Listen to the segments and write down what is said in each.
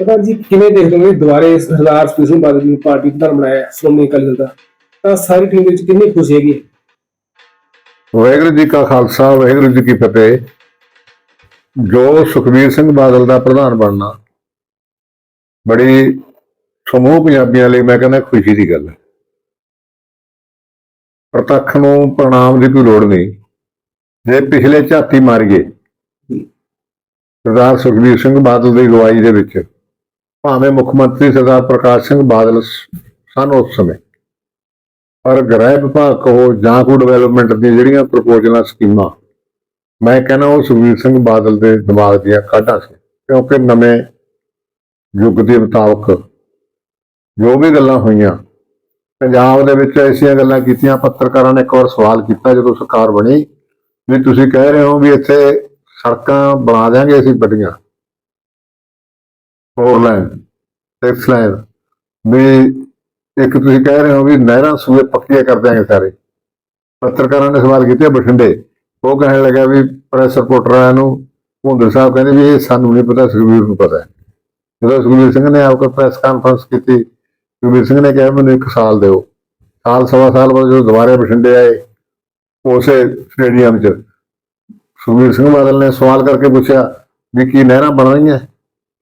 ਪਤਾ ਜੀ ਕਿਵੇਂ ਦੇਖਦੇ ਹੋ ਦੁਬਾਰੇ ਸਰਦਾਰ ਸਿੰਘ ਬਾਦਲ ਨੂੰ ਪਾਰਟੀ ਪ੍ਰਧਾਨ ਬਣਾਇਆ ਸ਼੍ਰੋਮਣੀ ਅਕਾਲੀ ਦਲ ਦਾ? ਤਾਂ ਸਾਰੀ ਟੀਮ ਵਿੱਚ ਕਿੰਨੀ ਖੁਸ਼ੀ ਹੈਗੀ? ਵਾਹਿਗੁਰੂ ਜੀ ਕਾ ਖਾਲਸਾ ਵਾਹਿਗੁਰੂ ਜੀ ਕੀ ਫਤਿਹ। ਜੋ ਸੁਖਬੀਰ ਸਿੰਘ ਬਾਦਲ ਦਾ ਪ੍ਰਧਾਨ ਬਣਨਾ ਬੜੀ ਸਮੂਹ ਪੰਜਾਬੀਆਂ ਲਈ ਮੈਂ ਕਹਿੰਦਾ ਖੁਸ਼ੀ ਦੀ ਗੱਲ ਹੈ। ਪ੍ਰਤੱਖ ਨੂੰ ਪ੍ਰਣਾਮ ਦੀ ਕੋਈ ਲੋੜ ਨਹੀਂ। ਜੇ ਪਿਛਲੇ ਝਾਤੀ ਮਾਰੀਏ ਸਰਦਾਰ ਸੁਖਬੀਰ ਸਿੰਘ ਬਾਦਲ ਦੀ ਅਗਵਾਈ ਦੇ ਵਿੱਚ ਭਾਵੇਂ ਮੁੱਖ ਮੰਤਰੀ ਸਰਦਾਰ ਪ੍ਰਕਾਸ਼ ਸਿੰਘ ਬਾਦਲ ਸਨ ਉਸ ਸਮੇਂ। ਪਰ ਗ੍ਰਹਿ ਵਿਭਾਗ ਕਹੋ ਜਾਂ ਕੋਈ ਡਿਵੈਲਪਮੈਂਟ ਦੀਆਂ ਜਿਹੜੀਆਂ ਪ੍ਰਪੋਜ਼ਲਾਂ ਸਕੀਮਾਂ, ਮੈਂ ਕਹਿੰਦਾ ਉਹ ਸੁਖਬੀਰ ਸਿੰਘ ਬਾਦਲ ਦੇ ਦਿਮਾਗ ਦੀਆਂ ਕਾਢਾਂ ਸੀ। ਕਿਉਂਕਿ ਨਵੇਂ ਯੁੱਗ ਦੇ ਮੁਤਾਬਕ ਜੋ ਵੀ ਗੱਲਾਂ ਹੋਈਆਂ, ਪੰਜਾਬ ਦੇ ਵਿੱਚ ਐਸੀਆਂ ਗੱਲਾਂ ਕੀਤੀਆਂ, ਪੱਤਰਕਾਰਾਂ ਨੇ ਇੱਕ ਵਾਰ ਸਵਾਲ ਕੀਤਾ ਜਦੋਂ ਸਰਕਾਰ ਬਣੀ ਵੀ ਤੁਸੀਂ ਕਹਿ ਰਹੇ ਹੋ ਵੀ ਇੱਥੇ ਸੜਕਾਂ ਬਣਾ ਦਿਆਂਗੇ ਅਸੀਂ ਵੱਡੀਆਂ। ਫੋਰ ਲਾਈਨ ਸਿਕਸ ਲਾਈਨ ਵੀ ਇੱਕ ਤੁਸੀਂ ਕਹਿ ਰਹੇ ਹੋ ਵੀ ਨਹਿਰਾਂ ਸੂਏ ਪੱਕੀਆਂ ਕਰ ਦਿਆਂਗੇ ਸਾਰੇ। ਪੱਤਰਕਾਰਾਂ ਨੇ ਸਵਾਲ ਕੀਤੇ ਬਠਿੰਡੇ। ਉਹ ਕਹਿਣ ਲੱਗਾ ਵੀ ਪ੍ਰੈਸ ਰਿਪੋਰਟਰਾਂ ਨੂੰ ਭੁੰਦਰ ਸਾਹਿਬ ਕਹਿੰਦੇ ਵੀ ਇਹ ਸਾਨੂੰ ਨਹੀਂ ਪਤਾ, ਸੁਖਬੀਰ ਨੂੰ ਪਤਾ ਹੈ। ਜਦੋਂ ਸੁਖਬੀਰ ਸਿੰਘ ਨੇ ਆਪ ਕੋ ਪ੍ਰੈਸ ਕਾਨਫਰੰਸ ਕੀਤੀ, ਸੁਖਬੀਰ ਸਿੰਘ ਨੇ ਕਿਹਾ ਮੈਨੂੰ ਇੱਕ ਸਾਲ ਦਿਓ। ਸਾਲ, ਸਵਾ ਸਾਲ ਬਾਅਦ ਜਦੋਂ ਦੁਬਾਰਾ ਬਠਿੰਡੇ ਆਏ, ਉਸੇ ਸਟੇਡੀਅਮ 'ਚ, ਸੁਖਬੀਰ ਸਿੰਘ ਬਾਦਲ ਨੇ ਸਵਾਲ ਕਰਕੇ ਪੁੱਛਿਆ ਵੀ ਕੀ ਨਹਿਰਾਂ ਬਣ ਰਹੀਆਂ?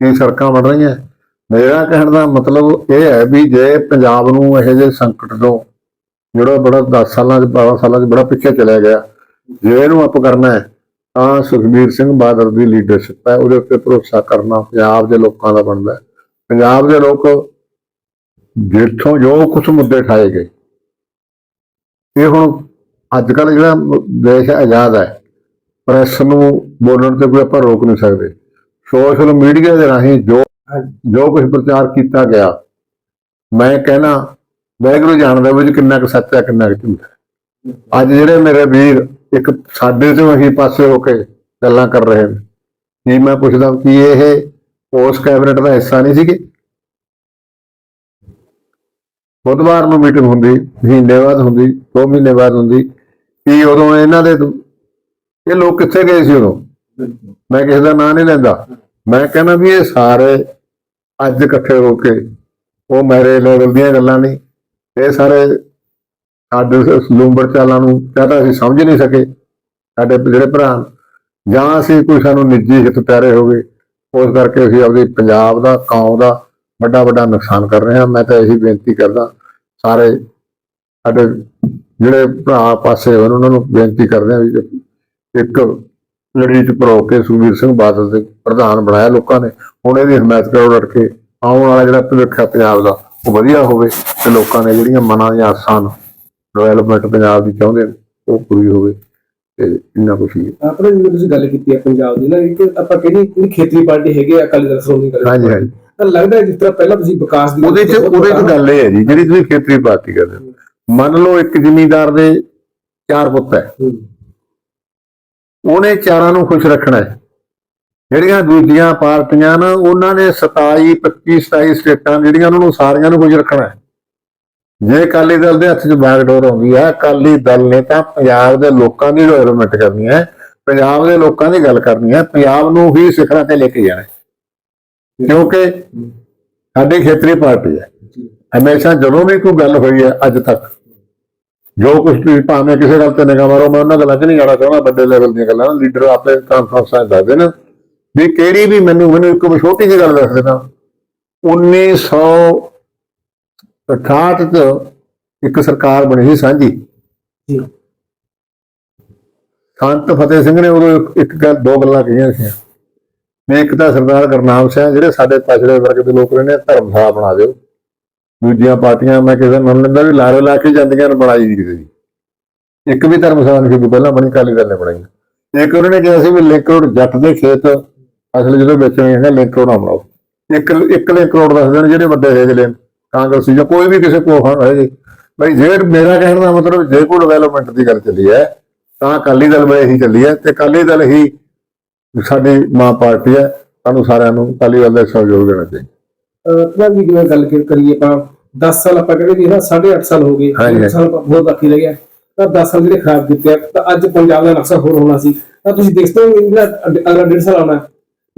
ਕੀ ਸੜਕਾਂ ਬਣ ਰਹੀਆਂ। ਮੇਰਾ ਕਹਿਣ ਦਾ ਮਤਲਬ ਇਹ ਹੈ ਵੀ ਜੇ ਪੰਜਾਬ ਨੂੰ ਇਹੋ ਜਿਹੇ ਸੰਕਟ ਤੋਂ ਜਿਹੜਾ ਬੜਾ 10 ਸਾਲਾਂ ਚ 12 ਸਾਲਾਂ ਚ ਬੜਾ ਪਿੱਛੇ ਚਲਿਆ ਗਿਆ, ਜੇ ਇਹਨੂੰ ਅਪ ਕਰਨਾ ਹੈ, ਤਾਂ ਸੁਖਬੀਰ ਸਿੰਘ ਬਾਦਲ ਦੀ ਲੀਡਰਸ਼ਿਪ ਹੈ, ਉਹਦੇ ਉੱਤੇ ਭਰੋਸਾ ਕਰਨਾ ਪੰਜਾਬ ਦੇ ਲੋਕਾਂ ਦਾ ਬਣਦਾ ਪੰਜਾਬ ਦੇ ਲੋਕ ਜਿੱਥੋਂ ਜੋ ਕੁਝ ਮੁੱਦੇ ਠਾਏ ਗਏ, ਇਹ ਹੁਣ ਅੱਜ ਕੱਲ ਜਿਹੜਾ ਦੇਸ਼ ਆਜ਼ਾਦ ਹੈ ਪ੍ਰੈਸ ਨੂੰ ਬੋਲਣ ਤੇ ਕੋਈ ਆਪਾਂ ਰੋਕ ਨਹੀਂ ਸਕਦੇ। ਸੋਸ਼ਲ ਮੀਡੀਆ ਦੇ ਰਾਹੀਂ ਜੋ ਜੋ ਕੁਝ ਪ੍ਰਚਾਰ ਕੀਤਾ ਗਿਆ ਮੈਂ ਕਹਿਣਾ ਵਾਹਿਗੁਰੂ ਜਾਣਦਾ ਵੀ ਇਹ 'ਚ ਕਿੰਨਾ ਕੁ ਸੱਚ ਹੈ ਕਿੰਨਾ ਕੁ ਝੂਠ ਹੈ। ਅੱਜ ਜਿਹੜੇ ਮੇਰੇ ਵੀਰ ਇੱਕ ਸਾਡੇ ਤੋਂ ਹੀ ਪਾਸੇ ਹੋ ਕੇ ਗੱਲਾਂ ਕਰ ਰਹੇ ਨੇ ਕੀ ਮੈਂ ਪੁੱਛਦਾ ਕਿ ਇਹ ਉਸ ਕੈਬਨਿਟ ਦਾ ਹਿੱਸਾ ਨਹੀਂ ਸੀਗੇ? ਬੁੱਧਵਾਰ ਨੂੰ ਮੀਟਿੰਗ ਹੁੰਦੀ ਮਹੀਨੇ ਬਾਅਦ ਹੁੰਦੀ ਦੋ ਮਹੀਨੇ ਬਾਅਦ ਹੁੰਦੀ ਕੀ ਉਦੋਂ ਇਹਨਾਂ ਦੇ ਇਹ ਲੋਕ ਕਿੱਥੇ ਗਏ ਸੀ ਉਦੋਂ? ਮੈਂ ਕਿਸੇ ਦਾ ਨਾਂ ਨਹੀਂ ਲੈਂਦਾ। ਮੈਂ ਕਹਿੰਦਾ ਵੀ ਇਹ ਸਾਰੇ ਅੱਜ ਇਕੱਠੇ ਹੋ ਕੇ ਉਹ ਮੇਰੇ ਲੈਵਲ ਦੀਆਂ ਗੱਲਾਂ ਨਹੀਂ ਇਹ ਸਾਰੇ ਸਾਡੇ ਲੂੰਬੜ ਚਾਲਾਂ ਨੂੰ ਜਾਂ ਤਾਂ ਅਸੀਂ ਸਮਝ ਨਹੀਂ ਸਕੇ, ਸਾਡੇ ਜਿਹੜੇ ਭਰਾ ਜਾਂ ਅਸੀਂ ਕੋਈ ਸਾਨੂੰ ਨਿੱਜੀ ਹਿੱਤ ਪਿਆਰੇ ਹੋ ਗਏ, ਉਸ ਕਰਕੇ ਅਸੀਂ ਆਪਦੇ ਪੰਜਾਬ ਦਾ ਕੌਮ ਦਾ ਵੱਡਾ ਵੱਡਾ ਨੁਕਸਾਨ ਕਰ ਰਹੇ ਹਾਂ। ਮੈਂ ਤਾਂ ਇਹੀ ਬੇਨਤੀ ਕਰਦਾ, ਸਾਰੇ ਸਾਡੇ ਜਿਹੜੇ ਭਰਾ ਪਾਸੇ ਹੋਣ, ਉਹਨਾਂ ਨੂੰ ਬੇਨਤੀ ਕਰਦੇ ਹਾਂ ਵੀ ਇੱਕ ਲੜੀ ਚ ਪਰੋ ਕੇ ਸੁਖਬੀਰ ਸਿੰਘ ਬਾਦਲ ਦੇ ਪ੍ਰਧਾਨ ਬਣਾਇਆ ਲੋਕਾਂ ਨੇ। ਹੁਣ ਇਹਦੀ ਹਮਾਇਤ ਕਰੋ ਡਟ ਕੇ। ਆਉਣ ਵਾਲਾ ਜਿਹੜਾ ਭਵਿੱਖ ਪੰਜਾਬ ਦਾ ਉਹ ਵਧੀਆ ਹੋਵੇ ਤੇ ਲੋਕਾਂ ਨੇ ਜਿਹੜੀਆਂ ਮਨਾਂ ਦੀਆਂ ਆਸਾਂ ਡਿਵੈਲਪਮੈਂਟ ਪੰਜਾਬ ਦੀ ਚਾਹੁੰਦੇ ਨੇ ਉਹ ਪੂਰੀ ਹੋਵੇ ਤੇ ਇੰਨਾ ਕੁਛ ਹੀ। ਆਪਣੇ ਜਿਵੇਂ ਤੁਸੀਂ ਗੱਲ ਕੀਤੀ ਹੈ ਪੰਜਾਬ ਦੀ ਨਾ ਕਿ ਆਪਾਂ ਕਹਿੰਦੇ ਕਿ ਖੇਤਰੀ ਪਾਰਟੀ ਹੈਗੀ ਆ ਅਕਾਲੀ ਦਲ ਸ਼੍ਰੋਮਣੀ ਅਕਾਲੀ ਹਾਂਜੀ ਹਾਂਜੀ। ਤਾਂ ਲੱਗਦਾ ਹੈ ਜਿਸ ਤਰ੍ਹਾਂ ਪਹਿਲਾਂ ਤੁਸੀਂ ਵਿਕਾਸ ਦੀ ਉਹਦੇ ਚ ਉਹਦੇ ਚ ਗੱਲ ਇਹ ਹੈ ਜੀ ਜਿਹੜੀ ਤੁਸੀਂ ਖੇਤਰੀ ਪਾਰਟੀ ਕਰਦੇ ਹੋ। ਮੰਨ ਲਓ ਇੱਕ ਜ਼ਿਮੀਂਦਾਰ ਦੇ ਚਾਰ ਪੁੱਤ ਹੂੰ। ਉਹਨੇ ਚਾਰਾਂ ਨੂੰ ਖੁਸ਼ ਰੱਖਣਾ ਹੈ। ਜਿਹੜੀਆਂ ਦੂਜੀਆਂ ਪਾਰਟੀਆਂ ਨਾ ਉਹਨਾਂ ਨੇ 27 25 27 ਸਟੇਟਾਂ ਜਿਹੜੀਆਂ ਉਹਨਾਂ ਨੂੰ ਸਾਰੀਆਂ ਨੂੰ ਖੁਸ਼ ਰੱਖਣਾ ਹੈ। ਜੇ ਅਕਾਲੀ ਦਲ ਦੇ ਹੱਥ 'ਚ ਬਾਗਡੋਰ ਆਉਂਦੀ ਹੈ ਅਕਾਲੀ ਦਲ ਨੇ ਤਾਂ ਪੰਜਾਬ ਦੇ ਲੋਕਾਂ ਦੀ ਡਿਵੈਲਪਮੈਂਟ ਕਰਨੀ ਹੈ ਪੰਜਾਬ ਦੇ ਲੋਕਾਂ ਦੀ ਗੱਲ ਕਰਨੀ ਹੈ ਪੰਜਾਬ ਨੂੰ ਹੀ ਸਿਖਰਾਂ ਤੇ ਲੈ ਕੇ ਜਾਣਾ ਕਿਉਂਕਿ ਸਾਡੀ ਖੇਤਰੀ ਪਾਰਟੀ ਹੈ। ਹਮੇਸ਼ਾ ਜਦੋਂ ਵੀ ਕੋਈ ਗੱਲ ਹੋਈ ਹੈ ਅੱਜ ਤੱਕ ਜੋ ਕੁਝ ਵੀ ਭਾਵੇਂ ਕਿਸੇ ਗੱਲ ਤੇ ਨਿਗਾਹ ਮਾਰੋ ਮੈਂ ਉਹਨਾਂ ਗੱਲਾਂ 'ਚ ਨਹੀਂ ਜਾਣਾ ਚਾਹੁੰਦਾ ਵੱਡੇ ਲੈਵਲ ਦੀਆਂ ਗੱਲਾਂ ਲੀਡਰ ਆਪਣੇ ਕਾਨਫਰੰਸਾਂ ਦੱਸਦੇ ਨੇ। ਵੀ ਕਿਹੜੀ ਵੀ ਮੈਨੂੰ ਮੈਨੂੰ ਇੱਕ ਛੋਟੀ ਜਿਹੀ ਗੱਲ ਦੱਸ ਦੇਣਾ। 1968 ਚ ਇੱਕ ਸਰਕਾਰ ਬਣੀ ਸੀ ਸਾਂਝੀ। ਜੀ। ਸੰਤ ਫਤਿਹ ਸਿੰਘ ਨੇ ਉਦੋਂ ਇੱਕ- ਗੱਲ ਦੋ ਗੱਲਾਂ ਕਹੀਆਂ ਸੀ। ਮੈਂ ਇੱਕ ਤਾਂ ਸਰਦਾਰ ਗੁਰਨਾਮ ਸਿੰਘ ਜਿਹੜੇ ਸਾਡੇ ਪਛੜੇ ਵਰਗ ਦੇ ਲੋਕ ਰਹਿੰਦੇ ਆ, ਧਰਮਸ਼ਾਲਾ ਬਣਾ ਦਿਓ। ਦੂਜੀਆਂ ਪਾਰਟੀਆਂ, ਮੈਂ ਕਿਸੇ ਨੂੰ ਮੰਨ ਲੈਂਦਾ ਵੀ ਲਾਰੇ ਲਾ ਕੇ ਜਾਂਦੀਆਂ ਨੇ ਬਣਾਈ ਨਹੀਂ ਕਿਸੇ ਦੀ। ਇੱਕ ਵੀ ਧਰਮਸ਼ਾਲਾ ਨਹੀਂ ਸੀ ਪਹਿਲਾਂ ਬਣੀ ਕਾਲੀ ਦਲ ਨੇ ਬਣਾਈ। ਇੱਕ ਉਹਨਾਂ ਨੇ ਕਿਹਾ ਸੀ ਵੀ ਲਿੰਕ ਰੋਡ ਜੱਟ ਦੇ ਖੇਤ, ਅਸਲ ਜਦੋਂ ਵੇਚਣੇ ਹੈਗਾ ਲਿੰਕ ਰੋਡ ਨਾ ਬਣਾਓ। ਇੱਕ ਇੱਕ ਲਿੰਕ ਰੋਡ ਦੱਸ ਦੇਣ ਜਿਹੜੇ ਵੱਡੇ ਹੈਗੇ ਨੇ, ਕਾਂਗਰਸੀ ਜਾਂ ਕੋਈ ਵੀ ਕਿਸੇ ਕੋਲ ਹੈਗੇ। ਬਈ ਜੇ ਮੇਰਾ ਕਹਿਣ ਦਾ ਮਤਲਬ ਜੇ ਕੋਈ ਡਿਵੈਲਪਮੈਂਟ ਦੀ ਗੱਲ ਚੱਲੀ ਹੈ, ਤਾਂ ਅਕਾਲੀ ਦਲ ਵਿੱਚ ਹੀ ਚੱਲੀ ਹੈ, ਤੇ ਅਕਾਲੀ ਦਲ ਹੀ ਸਾਡੀ ਮਾਂ ਪਾਰਟੀ ਹੈ, ਸਾਨੂੰ ਸਾਰਿਆਂ ਨੂੰ ਅਕਾਲੀ ਦਲ ਦਾ ਸਹਿਯੋਗ ਦੇਣਾ ਚਾਹੀਦਾ। ਅਹ ਵੀ ਜਿਵੇਂ ਗੱਲ ਕਰ- ਕਰੀਏ ਆਪਾਂ? 10 ਸਾਲ ਆਪਾਂ ਕਹਿੰਦੇ ਵੀ ਨਾ 8.5 ਸਾਲ ਹੋ ਗਏ। ਹਾਂਜੀ। ਇੱਕ ਸਾਲ ਆਪਾਂ ਬਹੁਤ ਬਾਕੀ ਰਹਿ ਗਿਆ। ਤਾਂ 10 ਸਾਲ ਜਿਹੜੇ ਖਰਾਬ ਕੀਤੇ ਤਾਂ ਅੱਜ ਪੰਜਾਬ ਦਾ ਨਕਸ਼ਾ ਹੋਰ ਹੋਣਾ ਸੀ। ਤਾਂ ਤੁਸੀਂ ਦੇਖਦੇ ਹੋ ਜਿਹੜਾ ਅਗ- ਅਗਲਾ ਡੇਢ ਸਾਲ ਆਉਣਾ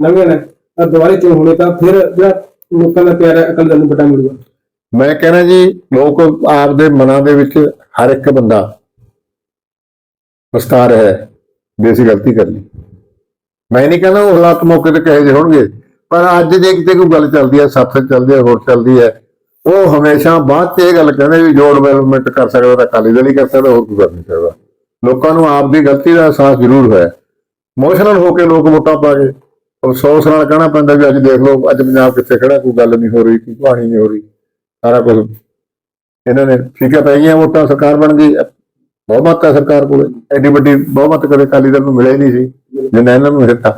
ਨਵੀਂ ਨੇ ਤਾਂ ਦੁਬਾਰੇ ਚੋਣ ਹੋਣੇ ਤਾਂ ਫਿਰ ਜਿਹੜਾ ਲੋਕਾਂ ਦਾ ਪਿਆਰ ਹੈ ਅਕਾਲੀ ਨੂੰ ਵੱਡਾ ਮਿਲੂਗਾ। ਮੈਂ ਕਹਿੰਦਾ ਜੀ ਲੋਕ ਆਪਦੇ ਮਨਾਂ ਦੇ ਵਿੱਚ ਹਰ ਇੱਕ ਬੰਦਾ ਪਛਤਾ ਰਿਹਾ ਹੈ ਅਸੀਂ ਗਲਤੀ ਕਰ ਲਈ ਮੈਂ ਨਹੀਂ ਕਹਿੰਦਾ ਉਹ ਹਾਲਾਤ ਮੌਕੇ ਤੇ ਕਹੇ ਜਿਹੇ ਹੋਣਗੇ। ਪਰ ਅੱਜ ਜੇ ਕਿਤੇ ਕੋਈ ਗੱਲ ਚੱਲਦੀ ਹੈ, ਸੱਥ ਚੱਲਦੀ ਹੈ, ਹੋਰ ਚੱਲਦੀ ਹੈ, ਉਹ ਹਮੇਸ਼ਾ ਬਾਅਦ ਚ ਇਹ ਗੱਲ ਕਹਿੰਦੇ ਵੀ ਜੋ ਡਿਵੈਲਪਮੈਂਟ ਕਰ ਸਕਦਾ ਤਾਂ ਅਕਾਲੀ ਦਲ ਹੀ ਕਰ ਸਕਦਾ, ਹੋਰ ਕੋਈ ਕਰ ਨਹੀਂ ਸਕਦਾ ਲੋਕਾਂ ਨੂੰ ਆਪ ਦੀ ਗਲਤੀ ਦਾ ਅਹਿਸਾਸ ਜ਼ਰੂਰ ਹੋਇਆ। ਇਮੋਸ਼ਨਲ ਹੋ ਕੇ ਲੋਕ ਵੋਟਾਂ ਪਾ ਗਏ ਅਫਸੋਸ ਨਾਲ ਕਹਿਣਾ ਪੈਂਦਾ ਵੀ ਅੱਜ ਦੇਖ ਲਓ, ਅੱਜ ਪੰਜਾਬ ਕਿੱਥੇ ਖੜਾ, ਕੋਈ ਗੱਲ ਨਹੀਂ ਹੋ ਰਹੀ, ਕੋਈ ਕਹਾਣੀ ਨਹੀਂ ਹੋ ਰਹੀ, ਸਾਰਾ ਕੁਝ। ਇਹਨਾਂ ਨੇ ਠੀਕਾ ਪੈ ਗਈਆਂ ਵੋਟਾਂ, ਸਰਕਾਰ ਬਣ ਗਈ, ਬਹੁਮਤ ਹੈ ਸਰਕਾਰ ਕੋਲ, ਐਡੀ ਵੱਡੀ ਬਹੁਮਤ ਕਦੇ ਅਕਾਲੀ ਦਲ ਨੂੰ ਮਿਲੇ ਨਹੀਂ ਸੀ ਜਿੰਨਾ ਇਹਨਾਂ ਨੂੰ ਦਿੱਤਾ।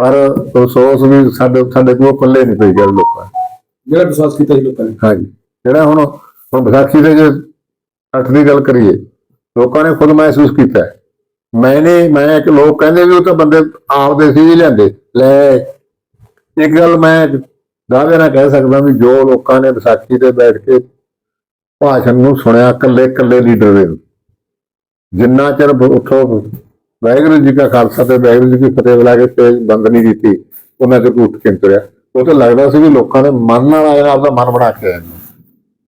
ਪਰ ਅਫਸੋਸ ਵੀ ਸਾਡੇ ਸਾਡੇ ਕੋਲ ਪੱਲੇ ਨਹੀਂ ਪਈ ਗੱਲ ਲੋਕਾਂ। ਜਿਹੜਾ ਵਿਸ਼ਵਾਸ ਕੀਤਾ ਸੀ ਲੋਕਾਂ ਨੇ ਹਾਂਜੀ ਜਿਹੜਾ ਹੁਣ ਹੁਣ ਵਿਸਾਖੀ ਦੇ ਜੇ ਅੱਠ ਦੀ ਗੱਲ ਕਰੀਏ ਲੋਕਾਂ ਨੇ ਖੁਦ ਮਹਿਸੂਸ ਕੀਤਾ। ਮੈਨੇ ਮੈਂ ਇੱਕ ਲੋਕ ਕਹਿੰਦੇ ਵੀ ਉਹ ਤਾਂ ਬੰਦੇ ਆਪਦੇ ਸੀ ਹੀ ਲਿਆਂਦੇ ਲੈ ਇੱਕ ਗੱਲ ਮੈਂ ਦਾਅਵੇ ਨਾਲ ਕਹਿ ਸਕਦਾ ਵੀ ਜੋ ਲੋਕਾਂ ਨੇ ਵਿਸਾਖੀ ਤੇ ਬੈਠ ਕੇ ਭਾਸ਼ਣ ਨੂੰ ਸੁਣਿਆ ਇਕੱਲੇ ਇਕੱਲੇ ਲੀਡਰ ਦੇ ਜਿੰਨਾ ਚਿਰ ਉੱਥੋਂ ਵਾਹਿਗੁਰੂ ਜੀ ਕਾ ਖਾਲਸਾ ਤੇ ਵਾਹਿਗੁਰੂ ਜੀ ਕੀ ਫਤਿਹ ਬੁਲਾ ਕੇ ਸਟੇਜ ਬੰਦ ਨਹੀਂ ਕੀਤੀ, ਉਹਨਾਂ ਤੇ ਕੋਈ ਉੱਠ ਕੇ ਤੁਰਿਆ ਉਹ ਤਾਂ ਲੱਗਦਾ ਸੀ ਵੀ ਲੋਕਾਂ ਦੇ ਮਨ ਨਾਲ ਆਇਆ, ਆਪਦਾ ਮਨ ਬਣਾ ਕੇ ਆਇਆ।